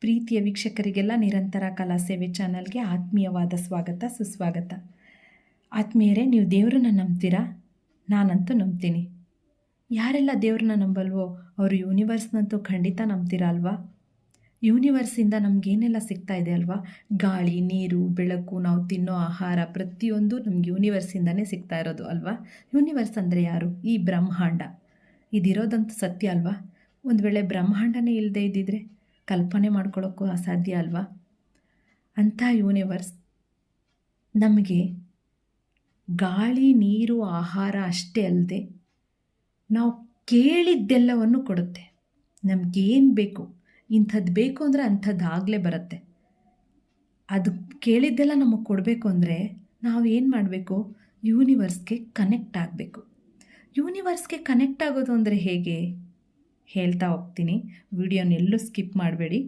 ಪ್ರೀತಿಯ ವೀಕ್ಷಕರಿಗೆಲ್ಲ ನಿರಂತರ ಕಲಾ ಸೇವೆ ಚಾನಲ್ಗೆ ಆತ್ಮೀಯವಾದ ಸ್ವಾಗತ, ಸುಸ್ವಾಗತ. ಆತ್ಮೀಯರೇ, ನೀವು ದೇವರನ್ನ ನಂಬ್ತೀರಾ? ನಾನಂತೂ ನಂಬ್ತೀನಿ. ಯಾರೆಲ್ಲ ದೇವ್ರನ್ನ ನಂಬಲ್ವೋ, ಅವರು ಯೂನಿವರ್ಸ್ನಂತೂ ಖಂಡಿತ ನಂಬ್ತೀರಾ ಅಲ್ವಾ? ಯೂನಿವರ್ಸಿಂದ ನಮಗೇನೆಲ್ಲ ಸಿಗ್ತಾ ಇದೆ ಅಲ್ವಾ? ಗಾಳಿ, ನೀರು, ಬೆಳಕು, ನಾವು ತಿನ್ನೋ ಆಹಾರ ಪ್ರತಿಯೊಂದು ನಮ್ಗೆ ಯೂನಿವರ್ಸಿಂದನೇ ಸಿಗ್ತಾ ಇರೋದು ಅಲ್ವಾ? ಯೂನಿವರ್ಸ್ ಅಂದರೆ ಯಾರು? ಈ ಬ್ರಹ್ಮಾಂಡ. ಇದಿರೋದಂತೂ ಸತ್ಯ ಅಲ್ವಾ? ಒಂದು ವೇಳೆ ಬ್ರಹ್ಮಾಂಡನೇ ಇಲ್ಲದೆ ಇದ್ದಿದ್ರೆ ಕಲ್ಪನೆ ಮಾಡ್ಕೊಳ್ಳೋಕ್ಕೂ ಅಸಾಧ್ಯ ಅಲ್ವಾ? ಅಂಥ ಯೂನಿವರ್ಸ್ ನಮಗೆ ಗಾಳಿ, ನೀರು, ಆಹಾರ ಅಷ್ಟೇ ಅಲ್ಲದೆ ನಾವು ಕೇಳಿದ್ದೆಲ್ಲವನ್ನು ಕೊಡುತ್ತೆ. ನಮಗೇನು ಬೇಕು ಇಂಥದ್ದು ಬೇಕು ಅಂದರೆ ಅಂಥದ್ದು ಆಗಲೇ ಬರುತ್ತೆ. ಅದು ಕೇಳಿದ್ದೆಲ್ಲ ನಮಗೆ ಕೊಡಬೇಕು ಅಂದರೆ ನಾವು ಏನು ಮಾಡಬೇಕು ಯೂನಿವರ್ಸ್ಗೆ ಕನೆಕ್ಟ್ ಆಗಬೇಕು. ಯೂನಿವರ್ಸ್ಗೆ ಕನೆಕ್ಟ್ ಆಗೋದು ಅಂದರೆ ಹೇಗೆ? ಹೇಳ್ತಾ ಹೋಗ್ತೀನಿ. ವಿಡಿಯೋನೆಲ್ಲೂ ಸ್ಕಿಪ್ ಮಾಡಬೇಡಿ.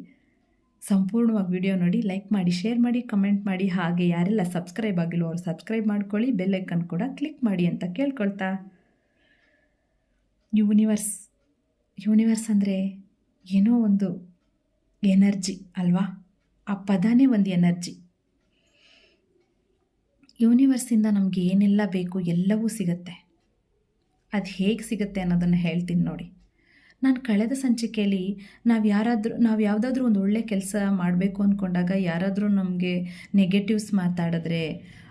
ಸಂಪೂರ್ಣವಾಗಿ ವಿಡಿಯೋ ನೋಡಿ, ಲೈಕ್ ಮಾಡಿ, ಶೇರ್ ಮಾಡಿ, ಕಮೆಂಟ್ ಮಾಡಿ. ಹಾಗೆ ಯಾರೆಲ್ಲ ಸಬ್ಸ್ಕ್ರೈಬ್ ಆಗಿಲ್ಲ ಅವರು ಸಬ್ಸ್ಕ್ರೈಬ್ ಮಾಡ್ಕೊಳ್ಳಿ ಬೆಲ್ಲೈಕನ್ ಕೂಡ ಕ್ಲಿಕ್ ಮಾಡಿ ಅಂತ ಕೇಳ್ಕೊಳ್ತಾ. ಯೂನಿವರ್ಸ್ ಯೂನಿವರ್ಸ್ ಅಂದರೆ ಏನೋ ಒಂದು ಎನರ್ಜಿ ಅಲ್ವಾ? ಆ ಪದನೇ ಒಂದು ಎನರ್ಜಿ. ಯೂನಿವರ್ಸಿಂದ ನಮಗೆ ಏನೆಲ್ಲ ಬೇಕು ಎಲ್ಲವೂ ಸಿಗುತ್ತೆ. ಅದು ಹೇಗೆ ಸಿಗುತ್ತೆ ಅನ್ನೋದನ್ನು ಹೇಳ್ತೀನಿ ನೋಡಿ. ನಾನು ಕಳೆದ ಸಂಚಿಕೆಯಲ್ಲಿ ನಾವು ಯಾರಾದರೂ, ನಾವು ಯಾವುದಾದ್ರೂ ಒಂದು ಒಳ್ಳೆ ಕೆಲಸ ಮಾಡಬೇಕು ಅಂದ್ಕೊಂಡಾಗ ಯಾರಾದರೂ ನಮಗೆ ನೆಗೆಟಿವ್ಸ್ ಮಾತಾಡಿದ್ರೆ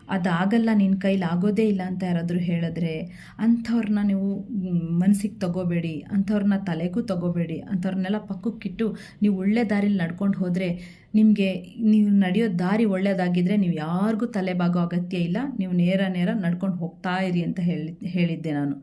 ಅದಾಗಲ್ಲ ನಿನ್ನ ಕೈಲಿ ಆಗೋದೇ ಇಲ್ಲ ಅಂತ ಯಾರಾದರೂ ಹೇಳಿದ್ರೆ ಅಂಥವ್ರನ್ನ ನೀವು ಮನಸ್ಸಿಗೆ ತಗೋಬೇಡಿ ಅಂಥವ್ರನ್ನ ತಲೆಗೂ ತಗೋಬೇಡಿ ಅಂಥವ್ರನ್ನೆಲ್ಲ ಪಕ್ಕಕ್ಕಿಟ್ಟು ನೀವು ಒಳ್ಳೆ ದಾರಿಲಿ ನಡ್ಕೊಂಡು ಹೋದರೆ ನಿಮಗೆ, ನೀವು ನಡೆಯೋ ದಾರಿ ಒಳ್ಳೆಯದಾಗಿದ್ದರೆ ನೀವು ಯಾರಿಗೂ ತಲೆ ಬಾಗೋ ಅಗತ್ಯ ಇಲ್ಲ, ನೀವು ನೇರ ನೇರ ನಡ್ಕೊಂಡು ಹೋಗ್ತಾ ಇರಿ ಅಂತ ಹೇಳಿ, ಹೇಳಿದ್ದೆ ನಾನು.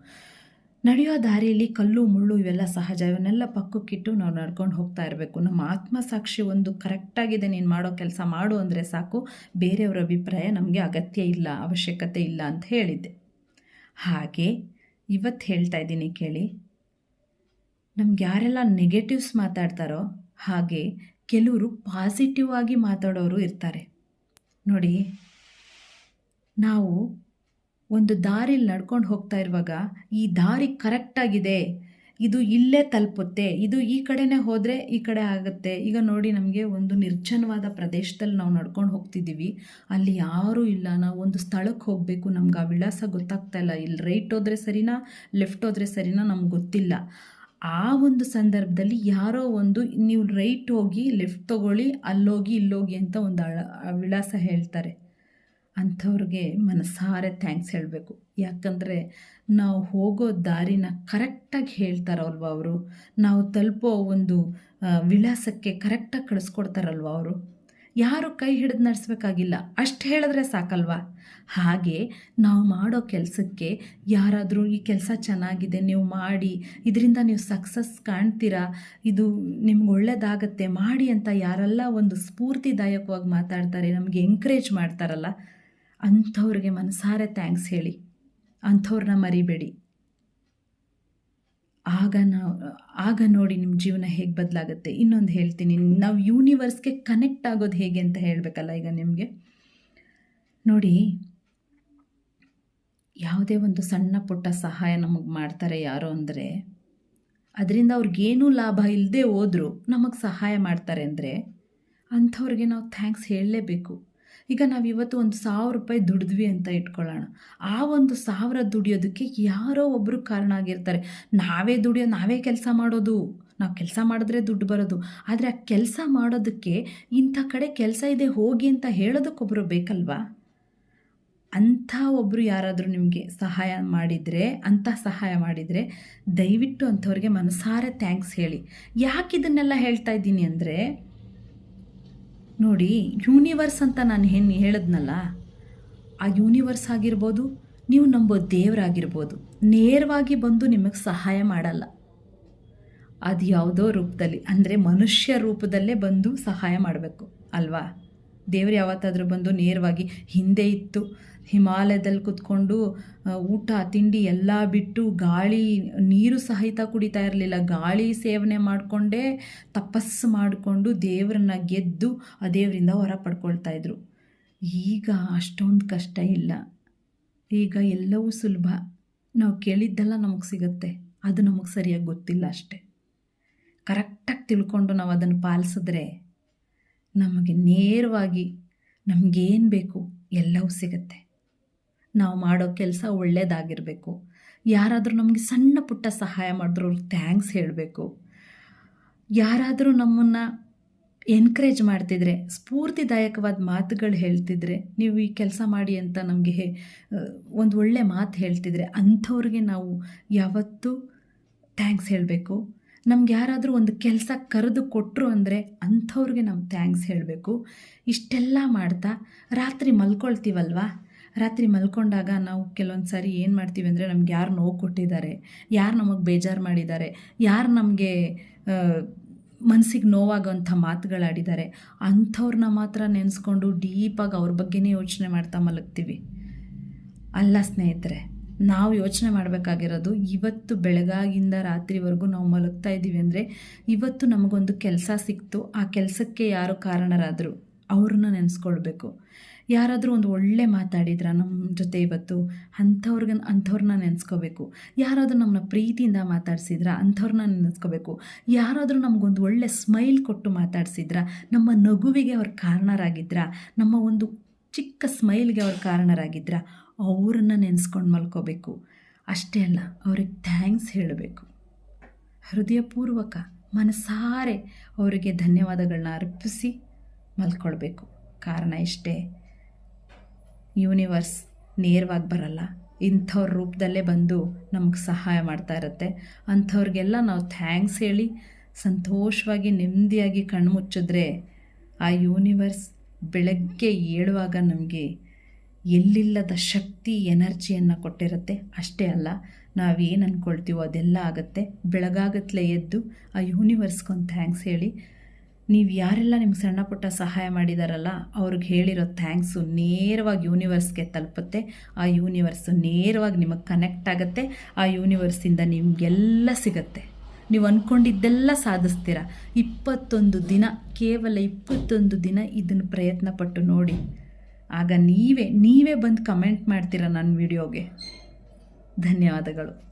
ನಡೆಯೋ ದಾರಿಯಲ್ಲಿ ಕಲ್ಲು, ಮುಳ್ಳು ಇವೆಲ್ಲ ಸಹಜ. ಇವನ್ನೆಲ್ಲ ಪಕ್ಕಕ್ಕಿಟ್ಟು ನಾವು ನಡ್ಕೊಂಡು ಹೋಗ್ತಾ ಇರಬೇಕು. ನಮ್ಮ ಆತ್ಮಸಾಕ್ಷಿ ಒಂದು ಕರೆಕ್ಟಾಗಿದೆ ನೀನು ಮಾಡೋ ಕೆಲಸ ಮಾಡು ಅಂದರೆ ಸಾಕು. ಬೇರೆಯವರ ಅಭಿಪ್ರಾಯ ನಮಗೆ ಅಗತ್ಯ ಇಲ್ಲ, ಅವಶ್ಯಕತೆ ಇಲ್ಲ ಅಂತ ಹೇಳಿದ್ದೆ. ಹಾಗೆ ಇವತ್ತು ಹೇಳ್ತಾ ಇದ್ದೀನಿ ಕೇಳಿ. ನಮ್ಗೆ ಯಾರೆಲ್ಲ ನೆಗೆಟಿವ್ಸ್ ಮಾತಾಡ್ತಾರೋ, ಹಾಗೆ ಕೆಲವರು ಪಾಸಿಟಿವ್ ಆಗಿ ಮಾತಾಡೋರು ಇರ್ತಾರೆ. ನೋಡಿ, ನಾವು ಒಂದು ದಾರಿಲಿ ನಡ್ಕೊಂಡು ಹೋಗ್ತಾ ಇರುವಾಗ ಈ ದಾರಿ ಕರೆಕ್ಟಾಗಿದೆ ಇದು ಇಲ್ಲೇ ತಲುಪುತ್ತೆ. ಇದು ಈ ಕಡೆನೇ ಹೋದರೆ ಈ ಕಡೆ ಆಗುತ್ತೆ. ಈಗ ನೋಡಿ ನಮಗೆ ಒಂದು ನಿರ್ಜನವಾದ ಪ್ರದೇಶದಲ್ಲಿ ನಾವು ನಡ್ಕೊಂಡು ಹೋಗ್ತಿದ್ದೀವಿ. ಅಲ್ಲಿ ಯಾರೂ ಇಲ್ಲ. ನಾವು ಒಂದು ಸ್ಥಳಕ್ಕೆ ಹೋಗಬೇಕು. ನಮ್ಗೆ ಆ ವಿಳಾಸ ಗೊತ್ತಾಗ್ತಾ ಇಲ್ಲ. ಇಲ್ಲಿ ರೈಟ್ ಹೋದರೆ ಸರಿನಾ? ಲೆಫ್ಟ್ ಹೋದರೆ ಸರಿನಾ? ನಮ್ಗೆ ಗೊತ್ತಿಲ್ಲ. ಆ ಒಂದು ಸಂದರ್ಭದಲ್ಲಿ ಯಾರೋ ಒಂದು ನೀವು ರೈಟ್ ಹೋಗಿ ಲೆಫ್ಟ್ ತೊಗೊಳ್ಳಿ, ಅಲ್ಲೋಗಿ, ಇಲ್ಲೋಗಿ ಅಂತ ಒಂದು ವಿಳಾಸ ಹೇಳ್ತಾರೆ. ಅಂಥವ್ರಿಗೆ ಮನಸಾರೆ ಥ್ಯಾಂಕ್ಸ್ ಹೇಳಬೇಕು. ಯಾಕಂದರೆ ನಾವು ಹೋಗೋ ದಾರಿನ ಕರೆಕ್ಟಾಗಿ ಹೇಳ್ತಾರಲ್ವ ಅವರು? ನಾವು ತಲುಪೋ ಒಂದು ವಿಳಾಸಕ್ಕೆ ಕರೆಕ್ಟಾಗಿ ಕಳಿಸ್ಕೊಡ್ತಾರಲ್ವ ಅವರು? ಯಾರು ಕೈ ಹಿಡಿದು ನಡೆಸ್ಬೇಕಾಗಿಲ್ಲ. ಅಷ್ಟು ಹೇಳಿದ್ರೆ ಸಾಕಲ್ವಾ? ಹಾಗೆ ನಾವು ಮಾಡೋ ಕೆಲಸಕ್ಕೆ ಯಾರಾದರೂ ಈ ಕೆಲಸ ಚೆನ್ನಾಗಿದೆ, ನೀವು ಮಾಡಿ, ಇದರಿಂದ ನೀವು ಸಕ್ಸಸ್ ಕಾಣ್ತೀರಾ? ಇದು ನಿಮ್ಗೆ ಒಳ್ಳೆಯದಾಗತ್ತೆ ಮಾಡಿ ಅಂತ ಯಾರೆಲ್ಲ ಒಂದು ಸ್ಫೂರ್ತಿದಾಯಕವಾಗಿ ಮಾತಾಡ್ತಾರೆ, ನಮಗೆ ಎಂಕರೇಜ್ ಮಾಡ್ತಾರಲ್ಲ ಅಂಥವ್ರಿಗೆ ಮನಸಾರೆ ಥ್ಯಾಂಕ್ಸ್ ಹೇಳಿ. ಅಂಥವ್ರನ್ನ ಮರಿಬೇಡಿ. ಆಗ ನಾವು, ಆಗ ನೋಡಿ ನಿಮ್ಮ ಜೀವನ ಹೇಗೆ ಬದಲಾಗುತ್ತೆ. ಇನ್ನೊಂದು ಹೇಳ್ತೀನಿ. ನಾವು ಯೂನಿವರ್ಸ್ಗೆ ಕನೆಕ್ಟ್ ಆಗೋದು ಹೇಗೆ ಅಂತ ಹೇಳಬೇಕಲ್ಲ ಈಗ ನಿಮಗೆ. ನೋಡಿ, ಯಾವುದೇ ಒಂದು ಸಣ್ಣ ಪುಟ್ಟ ಸಹಾಯ ನಮಗೆ ಮಾಡ್ತಾರೆ ಯಾರೋ ಅಂದರೆ, ಅದರಿಂದ ಅವ್ರಿಗೇನೂ ಲಾಭ ಇಲ್ಲದೆ ಹೋದರೂ ನಮಗೆ ಸಹಾಯ ಮಾಡ್ತಾರೆ ಅಂದರೆ, ಅಂಥವ್ರಿಗೆ ನಾವು ಥ್ಯಾಂಕ್ಸ್ ಹೇಳಲೇಬೇಕು. ಈಗ ನಾವು ಇವತ್ತು ಒಂದು ಸಾವಿರ ರೂಪಾಯಿ ದುಡಿದ್ವಿ ಅಂತ ಇಟ್ಕೊಳ್ಳೋಣ. ಆ ಒಂದು ಸಾವಿರ ದುಡಿಯೋದಕ್ಕೆ ಯಾರೋ ಒಬ್ಬರು ಕಾರಣ ಆಗಿರ್ತಾರೆ. ನಾವೇ ದುಡಿಯೋ, ನಾವೇ ಕೆಲಸ ಮಾಡೋದು. ನಾವು ಕೆಲಸ ಮಾಡಿದ್ರೆ ದುಡ್ಡು ಬರೋದು. ಆದರೆ ಆ ಕೆಲಸ ಮಾಡೋದಕ್ಕೆ ಇಂಥ ಕಡೆ ಕೆಲಸ ಇದೆ, ಹೋಗಿ ಅಂತ ಹೇಳೋದಕ್ಕೊಬ್ಬರು ಬೇಕಲ್ವಾ? ಅಂಥ ಒಬ್ಬರು ಯಾರಾದರೂ ನಿಮಗೆ ಸಹಾಯ ಮಾಡಿದರೆ, ಅಂಥ ಸಹಾಯ ಮಾಡಿದರೆ ದಯವಿಟ್ಟು ಅಂಥವ್ರಿಗೆ ಮನಸಾರೆ ಥ್ಯಾಂಕ್ಸ್ ಹೇಳಿ. ಯಾಕೆ ಇದನ್ನೆಲ್ಲ ಹೇಳ್ತಾ ಇದ್ದೀನಿ ಅಂದರೆ ನೋಡಿ ಯೂನಿವರ್ಸ್ ಅಂತ ನಾನು ಹೆಣ್ಣು ಹೇಳಿದ್ನಲ್ಲ, ಆ ಯೂನಿವರ್ಸ್ ಆಗಿರ್ಬೋದು, ನೀವು ನಂಬೋ ದೇವರಾಗಿರ್ಬೋದು, ನೇರವಾಗಿ ಬಂದು ನಿಮಗೆ ಸಹಾಯ ಮಾಡಲ್ಲ. ಅದು ಯಾವುದೋ ರೂಪದಲ್ಲಿ, ಅಂದರೆ ಮನುಷ್ಯ ರೂಪದಲ್ಲೇ ಬಂದು ಸಹಾಯ ಮಾಡಬೇಕು, ಅಲ್ವಾ? ದೇವ್ರು ಯಾವತ್ತಾದರೂ ಬಂದು ನೇರವಾಗಿ ಹಿಂದೆ ಇತ್ತು. ಹಿಮಾಲಯದಲ್ಲಿ ಕುತ್ಕೊಂಡು ಊಟ, ತಿಂಡಿ ಎಲ್ಲ ಬಿಟ್ಟು ಗಾಳಿ, ನೀರು ಸಹಿತ ಕುಡಿತಾ ಇರಲಿಲ್ಲ. ಗಾಳಿ ಸೇವನೆ ಮಾಡಿಕೊಂಡೇ ತಪಸ್ಸು ಮಾಡಿಕೊಂಡು ದೇವರನ್ನ ಗೆದ್ದು ಆ ದೇವರಿಂದ ಹೊರ ಪಡ್ಕೊಳ್ತಾ ಇದ್ರು. ಈಗ ಅಷ್ಟೊಂದು ಕಷ್ಟ ಇಲ್ಲ. ಈಗ ಎಲ್ಲವೂ ಸುಲಭ. ನಾವು ಕೇಳಿದ್ದೆಲ್ಲ ನಮಗೆ ಸಿಗುತ್ತೆ. ಅದು ನಮಗೆ ಸರಿಯಾಗಿ ಗೊತ್ತಿಲ್ಲ ಅಷ್ಟೆ. ಕರೆಕ್ಟಾಗಿ ತಿಳ್ಕೊಂಡು ನಾವು ಅದನ್ನು ಪಾಲಿಸಿದ್ರೆ ನಮಗೆ ನೇರವಾಗಿ ನಮಗೇನು ಬೇಕು ಎಲ್ಲವೂ ಸಿಗುತ್ತೆ. ನಾವು ಮಾಡೋ ಕೆಲಸ ಒಳ್ಳೆಯದಾಗಿರಬೇಕು ಯಾರಾದರೂ ನಮಗೆ ಸಣ್ಣ ಪುಟ್ಟ ಸಹಾಯ ಮಾಡಿದ್ರು ಅವ್ರಿಗೆ ಥ್ಯಾಂಕ್ಸ್ ಹೇಳಬೇಕು. ಯಾರಾದರೂ ನಮ್ಮನ್ನು ಎನ್ಕರೇಜ್ ಮಾಡ್ತಿದ್ರೆ, ಸ್ಫೂರ್ತಿದಾಯಕವಾದ ಮಾತುಗಳು ಹೇಳ್ತಿದ್ರೆ, ನೀವು ಈ ಕೆಲಸ ಮಾಡಿ ಅಂತ ನಮಗೆ ಒಂದು ಒಳ್ಳೆ ಮಾತು ಹೇಳ್ತಿದ್ರೆ ಅಂಥವ್ರಿಗೆ ನಾವು ಯಾವತ್ತೂ ಥ್ಯಾಂಕ್ಸ್ ಹೇಳಬೇಕು. ನಮ್ಗೆ ಯಾರಾದರೂ ಒಂದು ಕೆಲಸ ಕರೆದು ಕೊಟ್ಟರು ಅಂದರೆ ಅಂಥವ್ರಿಗೆ ನಾವು ಥ್ಯಾಂಕ್ಸ್ ಹೇಳಬೇಕು. ಇಷ್ಟೆಲ್ಲ ಮಾಡ್ತಾ ರಾತ್ರಿ ಮಲ್ಕೊಳ್ತೀವಲ್ವಾ? ರಾತ್ರಿ ಮಲ್ಕೊಂಡಾಗ ನಾವು ಕೆಲವೊಂದು ಸಾರಿ ಏನು ಮಾಡ್ತೀವಿ ಅಂದರೆ ನಮ್ಗೆ ಯಾರು ನೋವು ಕೊಟ್ಟಿದ್ದಾರೆ, ಯಾರು ನಮಗೆ ಬೇಜಾರು ಮಾಡಿದ್ದಾರೆ, ಯಾರು ನಮಗೆ ಮನಸ್ಸಿಗೆ ನೋವಾಗೋಂಥ ಮಾತುಗಳಾಡಿದ್ದಾರೆ ಅಂಥವ್ರನ್ನ ಮಾತ್ರ ನೆನೆಸ್ಕೊಂಡು ಡೀಪಾಗಿ ಅವ್ರ ಬಗ್ಗೆನೇ ಯೋಚನೆ ಮಾಡ್ತಾ ಮಲಗ್ತೀವಿ. ಅಲ್ಲ ಸ್ನೇಹಿತರೆ ನಾವು ಯೋಚನೆ ಮಾಡಬೇಕಾಗಿರೋದು ಇವತ್ತು ಬೆಳಗಾಗಿಂದ ರಾತ್ರಿವರೆಗೂ ನಾವು ಮಲಗ್ತಾ ಇದ್ದೀವಿ ಅಂದರೆ ಇವತ್ತು ನಮಗೊಂದು ಕೆಲಸ ಸಿಕ್ತು. ಆ ಕೆಲಸಕ್ಕೆ ಯಾರು ಕಾರಣರಾದರು ಅವ್ರನ್ನ ನೆನೆಸ್ಕೊಳ್ಬೇಕು. ಯಾರಾದರೂ ಒಂದು ಒಳ್ಳೆ ಮಾತಾಡಿದ್ರ ನಮ್ಮ ಜೊತೆ ಇವತ್ತು ಅಂಥವ್ರಿಗೆ ಅಂಥವ್ರನ್ನ ನೆನೆಸ್ಕೋಬೇಕು. ಯಾರಾದರೂ ನಮ್ಮನ್ನ ಪ್ರೀತಿಯಿಂದ ಮಾತಾಡ್ಸಿದ್ರ ಅಂಥವ್ರನ್ನ ನೆನೆಸ್ಕೋಬೇಕು. ಯಾರಾದರೂ ನಮಗೊಂದು ಒಳ್ಳೆ ಸ್ಮೈಲ್ ಕೊಟ್ಟು ಮಾತಾಡ್ಸಿದ್ರ, ನಮ್ಮ ನಗುವಿಗೆ ಅವ್ರ ಕಾರಣರಾಗಿದ್ರ, ನಮ್ಮ ಒಂದು ಚಿಕ್ಕ ಸ್ಮೈಲ್ಗೆ ಅವ್ರ ಕಾರಣರಾಗಿದ್ರ ಅವ್ರನ್ನ ನೆನೆಸ್ಕೊಂಡು ಮಲ್ಕೋಬೇಕು. ಅಷ್ಟೇ ಅಲ್ಲ, ಅವ್ರಿಗೆ ಥ್ಯಾಂಕ್ಸ್ ಹೇಳಬೇಕು. ಹೃದಯಪೂರ್ವಕ, ಮನಸಾರೆ ಅವರಿಗೆ ಧನ್ಯವಾದಗಳನ್ನ ಅರ್ಪಿಸಿ ಮಲ್ಕೊಳ್ಬೇಕು. ಕಾರಣ ಇಷ್ಟೇ. ಯೂನಿವರ್ಸ್ ನೇರವಾಗಿ ಬರಲ್ಲ. ಇಂಥವ್ರ ರೂಪದಲ್ಲೇ ಬಂದು ನಮಗೆ ಸಹಾಯ ಮಾಡ್ತಾ ಇರುತ್ತೆ. ಅಂಥವ್ರಿಗೆಲ್ಲ ನಾವು ಥ್ಯಾಂಕ್ಸ್ ಹೇಳಿ, ಸಂತೋಷವಾಗಿ ನೆಮ್ಮದಿಯಾಗಿ ಕಣ್ಣು ಮುಚ್ಚಿದ್ರೆ ಆ ಯೂನಿವರ್ಸ್ ಬೆಳಗ್ಗೆ ಏಳುವಾಗ ನಮಗೆ ಎಲ್ಲಿಲ್ಲದ ಶಕ್ತಿ ಎನರ್ಜಿಯನ್ನು ಕೊಟ್ಟಿರುತ್ತೆ. ಅಷ್ಟೇ ಅಲ್ಲ, ನಾವೇನು ಅಂದ್ಕೊಳ್ತೀವೋ ಅದೆಲ್ಲ ಆಗುತ್ತೆ. ಬೆಳಗಾಗತ್ಲೆ ಎದ್ದು ಆ ಯೂನಿವರ್ಸ್ಗೊಂದು ಥ್ಯಾಂಕ್ಸ್ ಹೇಳಿ. ನೀವು ಯಾರೆಲ್ಲ ನಿಮ್ಗೆ ಸಣ್ಣ ಪುಟ್ಟ ಸಹಾಯ ಮಾಡಿದಾರಲ್ಲ, ಅವ್ರಿಗೆ ಹೇಳಿರೋ ಥ್ಯಾಂಕ್ಸು ನೇರವಾಗಿ ಯೂನಿವರ್ಸ್ಗೆ ತಲುಪುತ್ತೆ. ಆ ಯೂನಿವರ್ಸು ನೇರವಾಗಿ ನಿಮಗೆ ಕನೆಕ್ಟ್ ಆಗುತ್ತೆ. ಆ ಯೂನಿವರ್ಸಿಂದ ನಿಮಗೆಲ್ಲ ಸಿಗುತ್ತೆ. ನೀವು ಅಂದ್ಕೊಂಡಿದ್ದೆಲ್ಲ ಸಾಧಿಸ್ತೀರ. ಇಪ್ಪತ್ತೊಂದು ದಿನ, ಕೇವಲ ಇಪ್ಪತ್ತೊಂದು ದಿನ ಇದನ್ನು ಪ್ರಯತ್ನ ಪಟ್ಟು ನೋಡಿ. ಆಗ ನೀವೇ ನೀವೇ ಬಂದು ಕಮೆಂಟ್ ಮಾಡ್ತೀರ ನನ್ನ ವಿಡಿಯೋಗೆ ಧನ್ಯವಾದಗಳು.